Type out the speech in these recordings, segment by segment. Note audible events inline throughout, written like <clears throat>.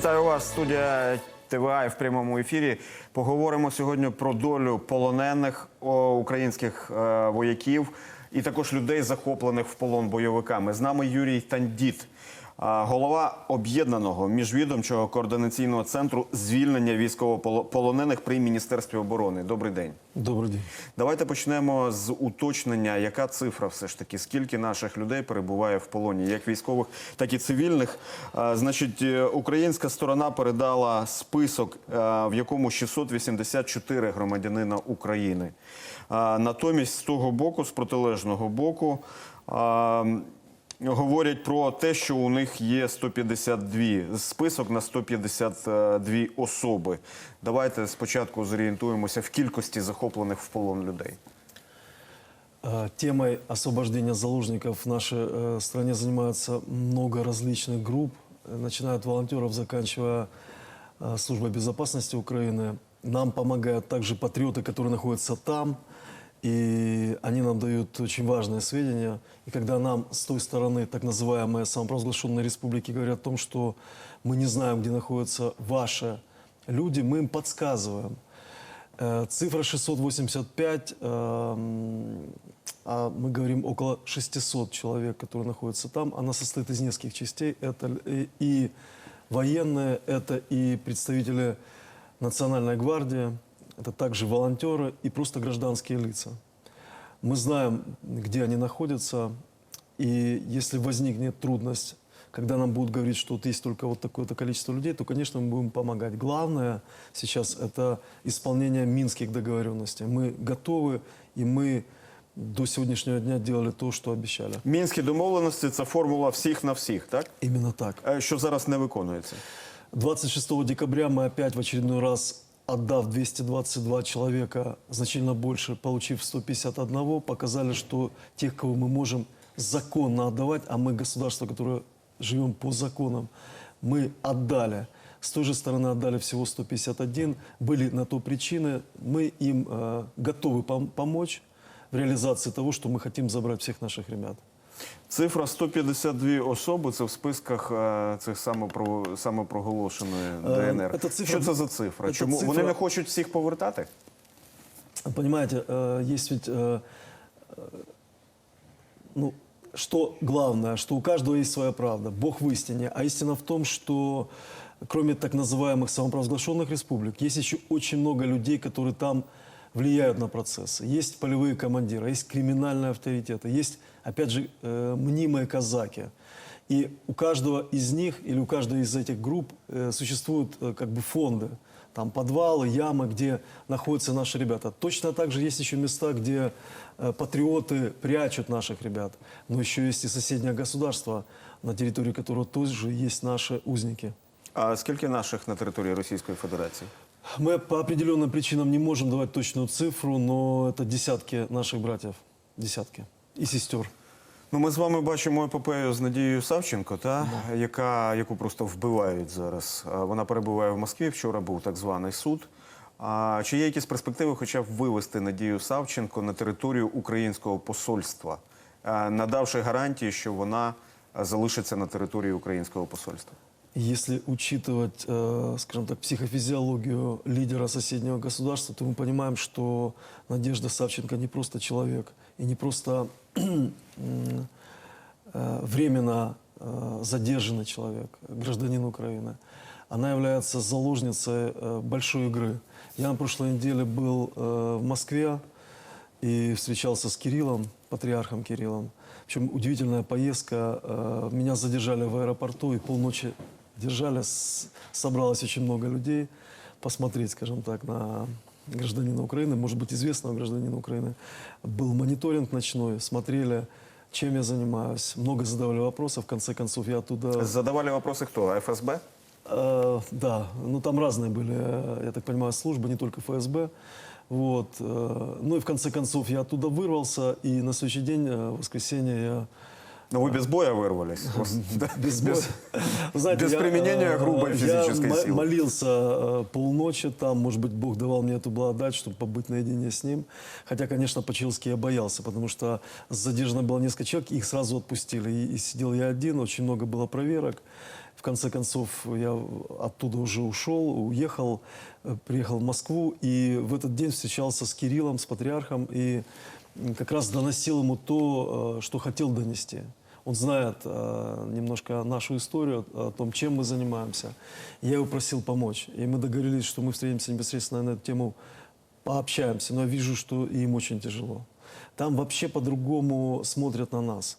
Вітаю вас, студія ТВА в прямому ефірі. Поговоримо сьогодні про долю полонених українських е, вояків і також людей, захоплених в полон бойовиками. З нами Юрій Тандіт, голова об'єднаного міжвідомчого координаційного центру звільнення військовополонених при міністерстві оборони. Добрий день. Добрый день. Давайте почнемо з уточнення, яка цифра все ж таки, скільки наших людей перебуває в полоні, як військових, так і цивільних. Значить, е, українська сторона передала список, е, в якому 684 громадянина України. Натомість з того боку, з протилежного боку а, Говорять про те, що у них є 152 список на 152 особи. Давайте спочатку зорієнтуємося в кількості захоплених в полон людей. А, Темой освобождения заложников в нашей э, стране занимаются много различных групп, э, начиная от волонтеров, заканчивая э, службой безопасности Украины. Нам помогают также патриоты, которые находятся там, И они нам дают очень важные сведения. И когда нам с той стороны, так называемые самопровозглашенные республики, говорят о том, что мы не знаем, где находятся ваши люди, мы им подсказываем. Э, Цифра 685, эм, а мы говорим около 600 человек, которые находятся там. Она состоит из нескольких частей. Это и военные, это и представители Национальной гвардии, это также волонтеры и просто гражданские лица. Мы знаем, где они находятся, и если возникнет трудность, когда нам будут говорить, что вот есть только вот такое-то количество людей, то, конечно, мы будем помогать. Главное сейчас это исполнение минских договоренностей. Мы готовы, и мы до сегодняшнего дня делали то, что обещали. Мінські домовленості це формула всіх на всіх, так? Именно так. Е, Що зараз не виконується. 26 декабря мы опять в очередной раз, отдав 222 человека, значительно больше, получив 151, показали, что тех, кого мы можем законно отдавать, а мы государство, которое живем по законам, мы отдали. С той же стороны отдали всего 151. Были на то причины. Мы им э, готовы пом- помочь в реализации того, что мы хотим забрать всех наших ребят. Цифра 152 особи це в списках е, цих самопро, самопроголошеної Е, ДНР. це цифра- Що це за цифра? це Чому цифра- вони не хочуть всіх повертати? Понимаете, э, есть ведь, э, э, ну, что главное, что у каждого есть своя правда, Бог в истине. А истина в том, что кроме так называемых самопровозглашенных республик, есть еще очень много людей, которые там влияют на процессы. Есть полевые командиры, есть криминальные авторитеты, есть, опять же, э, мнимые казаки. И у каждого из них или у каждой из этих групп э, существуют э, как бы фонды, там подвалы, ямы, где находятся наши ребята. Точно так же есть еще места, где э, патриоты прячут наших ребят. Но еще есть и соседнее государство, на территории которого тоже есть наши узники. А скільки наших на території Російської Федерації? Мы по определенным причинам не можем давать точную цифру, но это десятки наших братьев, десятки и сестер. Ну, ми з вами бачимо епопею з Надією Савченко, та, яка, яку просто вбивають зараз. А, Вона перебуває в Москві. Вчора був так званий суд. А, чи є якісь перспективи хоча б вивести Надію Савченко на територію українського посольства, а, надавши гарантії, що вона а, залишиться на території українського посольства? Если учитывать, э, скажем так, психофизиологию лидера соседнего государства, то мы понимаем, что Надежда Савченко не просто человек и не просто <clears throat> э, временно э, задержанный человек, гражданин Украины. Она является заложницей большой игры. Я на прошлой неделе был в Москве и встречался с Кириллом, патриархом Кириллом. Причем удивительная поездка. Меня задержали в аэропорту и полночи держали. Собралось очень много людей посмотреть, скажем так, на гражданина Украины, может быть, известного гражданина Украины. Был мониторинг ночной, смотрели, чем я занимаюсь. Много задавали вопросов. В конце концов, я оттуда... Задавали вопроси хто? ФСБ? Э, да, ну там разные были, э, я так понимаю, службы, не только ФСБ. Вот. э, Ну и в конце концов я оттуда вырвался, и на следующий день, э, в воскресенье, я Но вы без боя вырвались. <laughs> Без, боя. Знаете, без я, применения э, грубой физической я силы. молился э, полночи там, может быть, Бог давал мне эту благодать, чтобы побыть наедине с ним. Хотя, конечно, по-человечески я боялся, потому что задержано было несколько человек, их сразу отпустили. И, и сидел я один, очень много было проверок. В конце концов, я оттуда уже ушел, уехал, э, приехал в Москву, и в этот день встречался с Кириллом, с патриархом, и как раз доносил ему то, что хотел донести. Он знает э, немножко нашу историю, о том, чем мы занимаемся. Я его просил помочь. И мы договорились, что мы встретимся непосредственно на эту тему, пообщаемся. Но я вижу, что им очень тяжело. Там вообще по-другому смотрят на нас.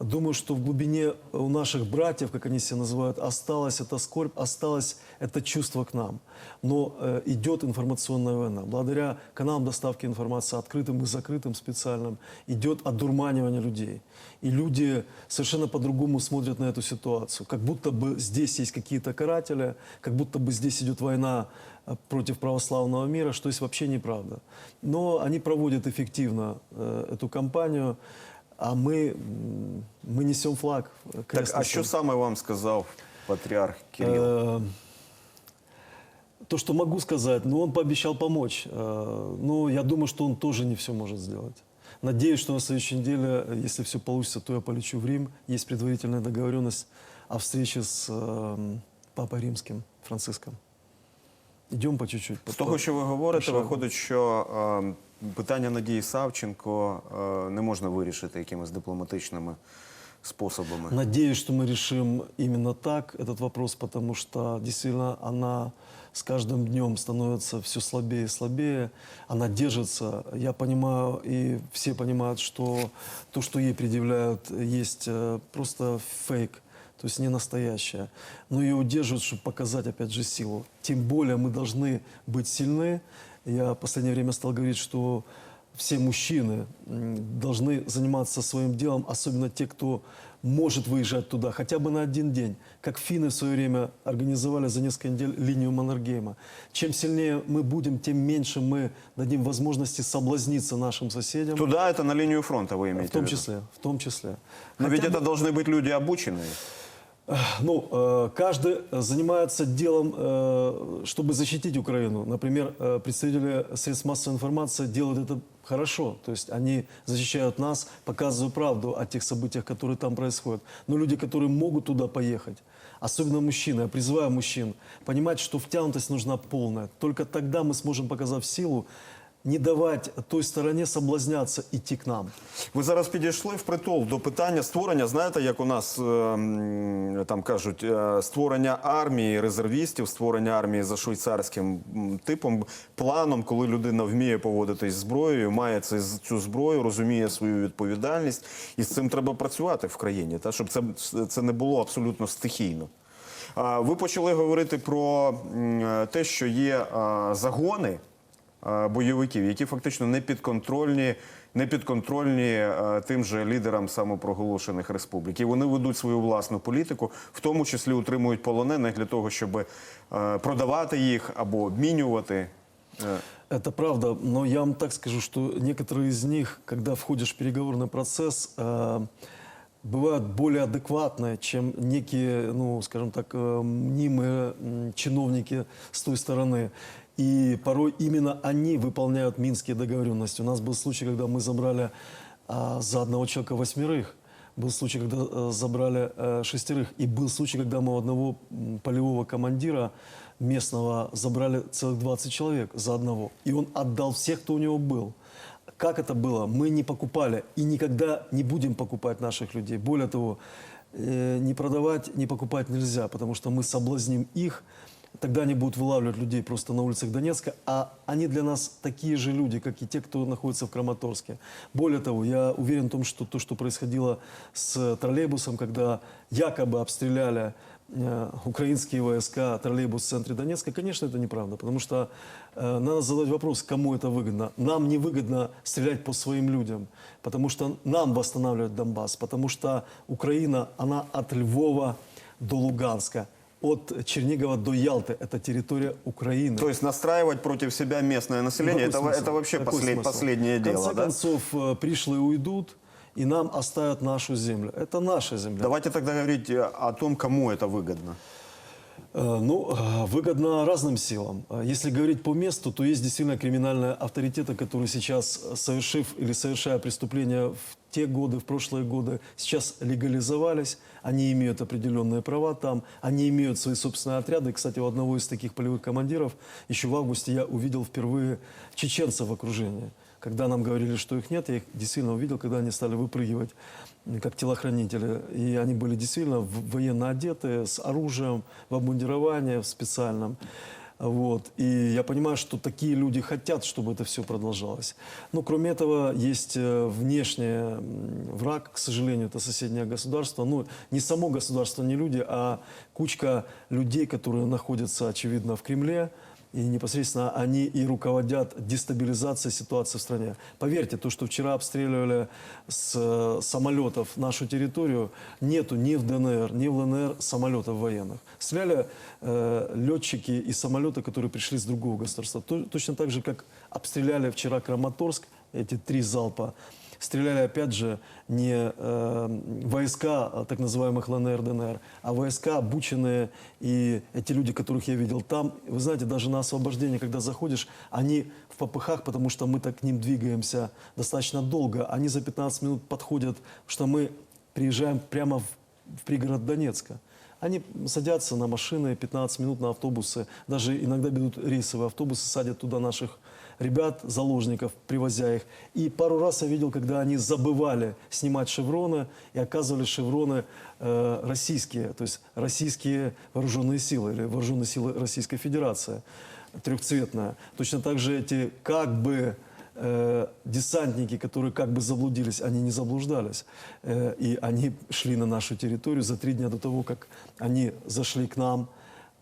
Думаю, что в глубине у наших братьев, как они себя называют, осталась эта скорбь, осталось это чувство к нам. Но э, идет информационная война. Благодаря каналам доставки информации, открытым и закрытым специальным, идет одурманивание людей. И люди совершенно по-другому смотрят на эту ситуацию. Как будто бы здесь есть какие-то каратели, как будто бы здесь идет война э, против православного мира, что есть вообще неправда. Но они проводят эффективно э, эту кампанию. А ми, м, ми несем флаг. Так, а що саме вам сказав патріарх Кирил? Э, То, что могу сказать, ну, он пообещал помочь. Э, Но я думаю, что он тоже не все может сделать. Надеюсь, что на следующей неделе, если все получится, то я полечу в Рим. Есть предварительная договоренность о встрече с э, Папой Римским, Франциском. Идем по чуть-чуть. З того, що ви говорите, Пошагу. виходить, що е, питання Надії Савченко е, не можна вирішити якимись дипломатичними способами. Надеюсь, что мы решим именно так этот вопрос, потому что действительно она с каждым днем становится все слабее и слабее. Она держится. Я понимаю, и все понимают, что то, что ей предъявляют, есть э, просто фейк. То есть не настоящее. Но ее удерживают, чтобы показать, опять же, силу. Тем более мы должны быть сильны. Я в последнее время стал говорить, что все мужчины должны заниматься своим делом, особенно те, кто может выезжать туда хотя бы на один день. Как финны в свое время организовали за несколько недель линию Маннергейма. Чем сильнее мы будем, тем меньше мы дадим возможности соблазниться нашим соседям. Туда это на линию фронта вы имеете в том в виду? числе, в том числе. Но ведь Хотя бы- это должны быть люди обученные. Ну, э, каждый занимается делом, э, чтобы защитить Украину. Например, э, представители средств массовой информации делают это хорошо. То есть они защищают нас, показывают правду о тех событиях, которые там происходят. Но люди, которые могут туда поехать, особенно мужчины, я призываю мужчин, понимать, что втянутость нужна полная. Только тогда мы сможем, показав силу, не давать той стороне соблазняться идти к нам. Ви зараз підійшли в притул до питання створення. Знаєте, як у нас е, там кажуть, е, створення армії резервістів, створення армії за швейцарським типом, планом, коли людина вміє поводитись зброєю, має цю зброю, розуміє свою відповідальність, і з цим треба працювати в країні, та щоб це, це не було абсолютно стихійно. Ви почали говорити про те, що є загони е, бойовиків, які фактично не підконтрольні, не підконтрольні е, тим же лідерам самопроголошених республік. І вони ведуть свою власну політику, в тому числі утримують полонених для того, щоб е, продавати їх або обмінювати. Е, Это правда, но я вам так скажу, что некоторые из них, когда входишь в переговорный процесс, э, бывают более адекватные, чем некие, ну, скажем так, э, мнимые м, чиновники с той стороны. И порой именно они выполняют минские договоренности. У нас был случай, когда мы забрали а, за одного человека восьмерых. Был случай, когда э, забрали э, шестерых. И был случай, когда мы у одного полевого командира местного забрали целых 20 человек за одного. И он отдал всех, кто у него был. Как это было? Мы не покупали и никогда не будем покупать наших людей. Более того, э, не продавать, не покупать нельзя, потому что мы соблазним их, тогда они будут вылавливать людей просто на улицах Донецка, а они для нас такие же люди, как и те, кто находится в Краматорске. Более того, я уверен в том, что то, что происходило с троллейбусом, когда якобы обстреляли э, украинские войска троллейбус в центре Донецка, конечно, это неправда, потому что э, надо задать вопрос, кому это выгодно. Нам не выгодно стрелять по своим людям, потому что нам восстанавливать Донбасс, потому что Украина, она от Львова до Луганска, от Чернигова до Ялты, это территория Украины. то есть настраивать против себя местное население, Какой это, смысл? это вообще Какой послед- смысл? последнее В конце дело. да? концов, э, пришлые уйдут, и нам оставят нашу землю. Это наша земля. Давайте тогда говорить э, о том, кому это выгодно. Э, Ну, э, выгодно разным силам. Э, Если говорить по месту, то есть действительно криминальные авторитеты, которые сейчас, совершив или совершая преступления в те годы, в прошлые годы, сейчас легализовались, они имеют определенные права там, они имеют свои собственные отряды. Кстати, у одного из таких полевых командиров еще в августе я увидел впервые чеченцев в окружении. Когда нам говорили, что их нет, я их действительно увидел, когда они стали выпрыгивать как телохранители. И они были действительно военно одеты, с оружием, в обмундировании в специальном. Вот. И я понимаю, что такие люди хотят, чтобы это все продолжалось. Но кроме этого, есть э, внешний враг, к сожалению, это соседнее государство. Ну, не само государство, не люди, а кучка людей, которые находятся, очевидно, в Кремле, и непосредственно они и руководят дестабилизацией ситуации в стране. Поверьте, то, что вчера обстреливали с э, самолетов нашу территорию, нету ни в ДНР, ни в ЛНР самолетов военных. Стреляли э, летчики и самолеты, которые пришли с другого государства. То- точно так же, как обстреляли вчера Краматорск, эти три залпа. Стреляли, опять же, не э, войска а, так называемых ЛНР, ДНР, а войска обученные, и эти люди, которых я видел там, вы знаете, даже на освобождение, когда заходишь, они в попыхах, потому что мы так к ним двигаемся достаточно долго, они за 15 минут подходят, что мы приезжаем прямо в, в пригород Донецка. Они садятся на машины, 15 минут на автобусы, даже иногда берут рейсовые автобусы, садят туда наших ребят, заложников, привозя их. И пару раз я видел, когда они забывали снимать шевроны, и оказывали шевроны э, российские, то есть российские вооруженные силы или вооруженные силы Российской Федерации, трехцветная. Точно так же эти как бы э, десантники, которые как бы заблудились, они не заблуждались. Э, и они шли на нашу территорию за три дня до того, как они зашли к нам.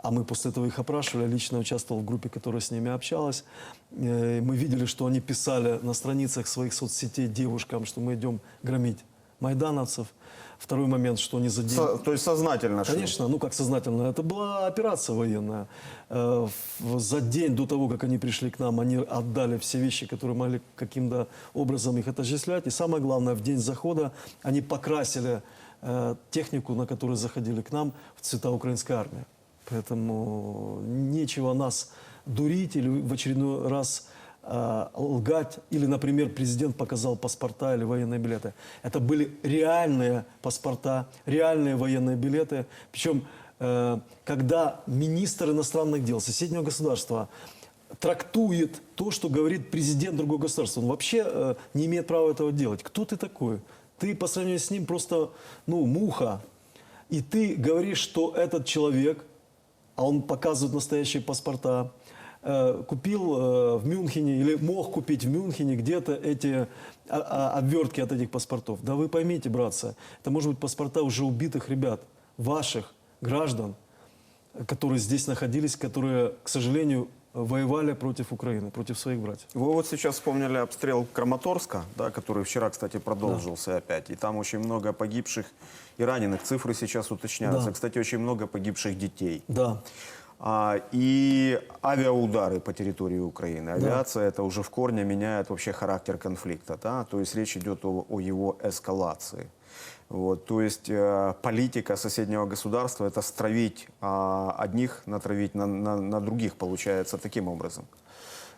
А мы после этого их опрашивали, я лично участвовал в группе, которая с ними общалась. Э, Мы видели, что они писали на страницах своих соцсетей девушкам, что мы идем громить майдановцев. Второй момент, что они за день... Со- то есть сознательно. Конечно, ну как сознательно. Это была операция военная. Э, За день до того, как они пришли к нам, они отдали все вещи, которые могли каким-то образом их отождествлять. И самое главное, в день захода они покрасили э, технику, на которой заходили к нам, в цвета украинской армии. Поэтому нечего нас дурить или в очередной раз лгать. Или, например, президент показал паспорта или военные билеты. Это были реальные паспорта, реальные военные билеты. Причем, э, когда министр иностранных дел соседнего государства трактует то, что говорит президент другого государства, он вообще э, не имеет права этого делать. Кто ты такой? Ты по сравнению с ним просто, ну, муха. И ты говоришь, что этот человек, а он показывает настоящие паспорта, э, купил э, в Мюнхене или мог купить в Мюнхене где-то эти а, а, обвертки от этих паспортов. Да вы поймите, братцы, это может быть паспорта уже убитых ребят, ваших граждан, которые здесь находились, которые, к сожалению, воевали против Украины, против своих братьев. Вы вот сейчас вспомнили обстрел Краматорска, да, который вчера, кстати, продолжился опять. И там очень много погибших и раненых. Цифры сейчас уточняются. Да. Кстати, очень много погибших детей. Да, А, и авиаудары по территории Украины. Авиация это уже в корне меняет вообще характер конфликта. Да? То есть речь идет о, о его эскалации. Вот, то есть э, политика соседнего государства это стравить а, одних, натравить на, на, на других, получается таким образом.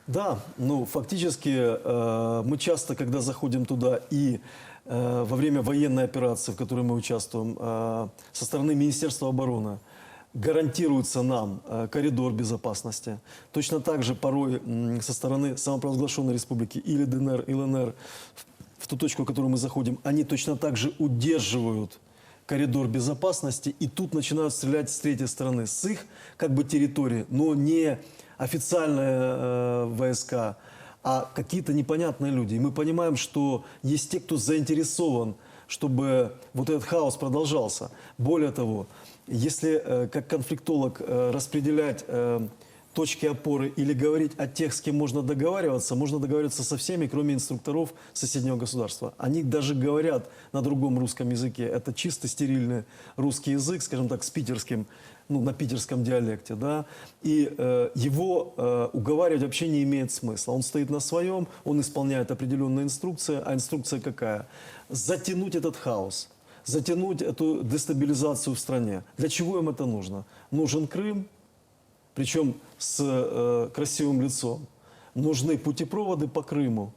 Да, ну фактически э, мы часто, когда заходим туда и э, во время военной операции, в которой мы участвуем, э, со стороны Министерства обороны гарантируется нам э, коридор безопасности. Точно так же порой со стороны самопровозглашенной республики или ДНР, или ЛНР, в ту точку, в которую мы заходим, они точно так же удерживают коридор безопасности, и тут начинают стрелять с третьей стороны, с их как бы территории, но не официальные э, войска, а какие-то непонятные люди. И мы понимаем, что есть те, кто заинтересован, чтобы вот этот хаос продолжался. Более того, если э, как конфликтолог э, распределять э, точки опоры или говорить о тех, с кем можно договариваться, можно договариваться со всеми, кроме инструкторов соседнего государства. Они даже говорят на другом русском языке. Это чисто стерильный русский язык, скажем так, с питерским, ну, на питерском диалекте, да, и его уговаривать вообще не имеет смысла. Он стоит на своем, он исполняет определенные инструкции, а инструкция какая? Затянуть этот хаос, затянуть эту дестабилизацию в стране. Для чего им это нужно? Нужен Крым, причем с э, красивым лицом. Нужны путепроводы по Крыму.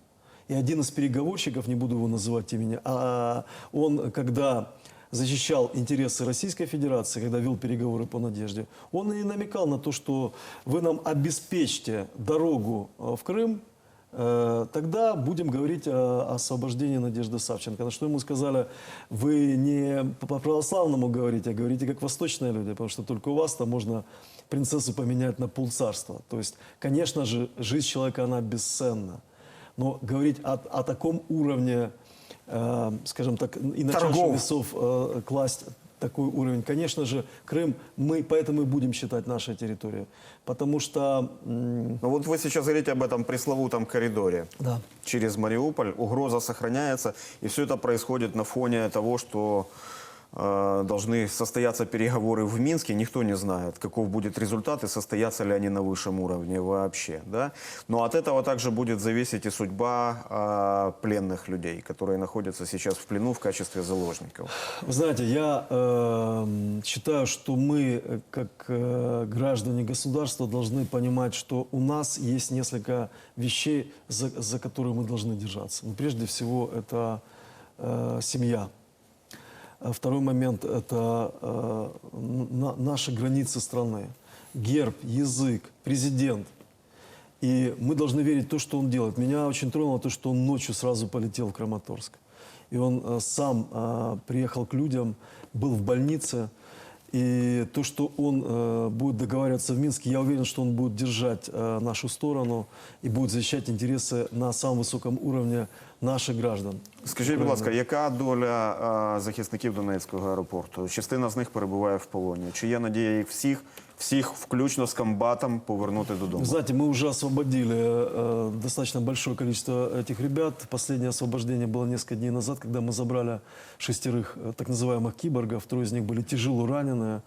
И один из переговорщиков, не буду его называть имени, а он, когда защищал интересы Российской Федерации, когда вел переговоры по Надежде, он и намекал на то, что вы нам обеспечьте дорогу э, в Крым, тогда будем говорить о освобождении Надежды Савченко. На что ему сказали, вы не по православному говорите, а говорите как восточные люди, потому что только у вас там можно принцессу поменять на полцарства. То есть, конечно же, жизнь человека, она бесценна. Но говорить о, о таком уровне, э, скажем так, и на чашу весов э, класть такой уровень, конечно же, Крым, мы поэтому и будем считать нашей территорией. Потому что, Ну вот вы сейчас говорите об этом пресловутом коридоре. да, через Мариуполь. Угроза сохраняется. И все это происходит на фоне того, что должны состояться переговоры в Минске. Никто не знает, каков будет результат и состоятся ли они на высшем уровне вообще. Да? Но от этого также будет зависеть и судьба э, пленных людей, которые находятся сейчас в плену в качестве заложников. Вы знаете, я э, считаю, что мы, э, как э, граждане государства, должны понимать, что у нас есть несколько вещей, за, за которые мы должны держаться. Ну, прежде всего, это э, семья. А Второй момент – это э, на- наши границы страны. Герб, язык, президент. И мы должны верить в то, что он делает. Меня очень тронуло то, что он ночью сразу полетел в Краматорск. И он э, сам э, приехал к людям, был в больнице. И то, что он э, будет договариваться в Минске, я уверен, что он будет держать э, нашу сторону и будет защищать интересы на самом высоком уровне наших граждан. Скажіть, будь ласка, яка доля е, захисників Донецького аеропорту? Частина з них перебуває в полоні. Чи є надія їх всіх, всіх, включно з комбатом, повернути додому? Знаете, мы уже освободили э, достаточно большое количество этих ребят. Последнее освобождение было несколько дней назад, когда мы забрали шестерых э, так называемых киборгов. Трое из них были тяжело ранены.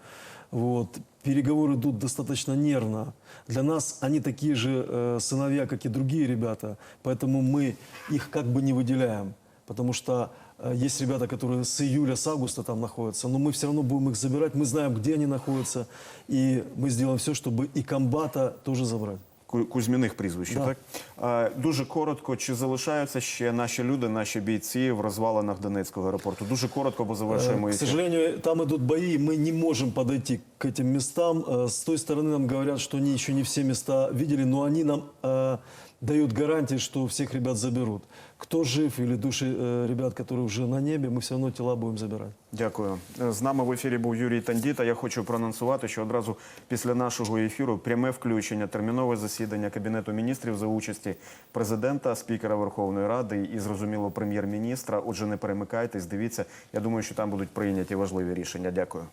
Вот. Переговоры идут достаточно нервно. Для нас они такие же э, сыновья, как и другие ребята. Поэтому мы их как бы не выделяем. Потому что есть ребята, которые с июля, с августа там находятся, но мы все равно будем их забирать. Мы знаем, где они находятся. И мы сделаем все, чтобы и комбата тоже забрать. Ку- Кузьміних прізвищ, Да. так? Е, Дуже коротко, чи залишаються ще наші люди, наші бійці в розвалинах Донецького аеропорту? Дуже коротко, бо завершуємо Э, К ефір. сожалению, там идут бои, мы не можем подойти к этим местам. Э, С той стороны нам говорят, что они еще не все места видели, но они нам э, дают гарантии, что всех ребят заберут. Кто жив или души э, ребят, которые уже на небе, мы все равно тела будем забирать. Дякую. Е, З нами в ефірі був Юрій Тандіта. Я хочу проанонсувати, що одразу після нашого ефіру пряме включення, термінове засідання Кабінету міністрів за участі президента, спікера Верховної Ради і, зрозуміло, прем'єр-міністра. Отже, не перемикайтесь, дивіться. Я думаю, що там будуть прийняті важливі рішення. Дякую.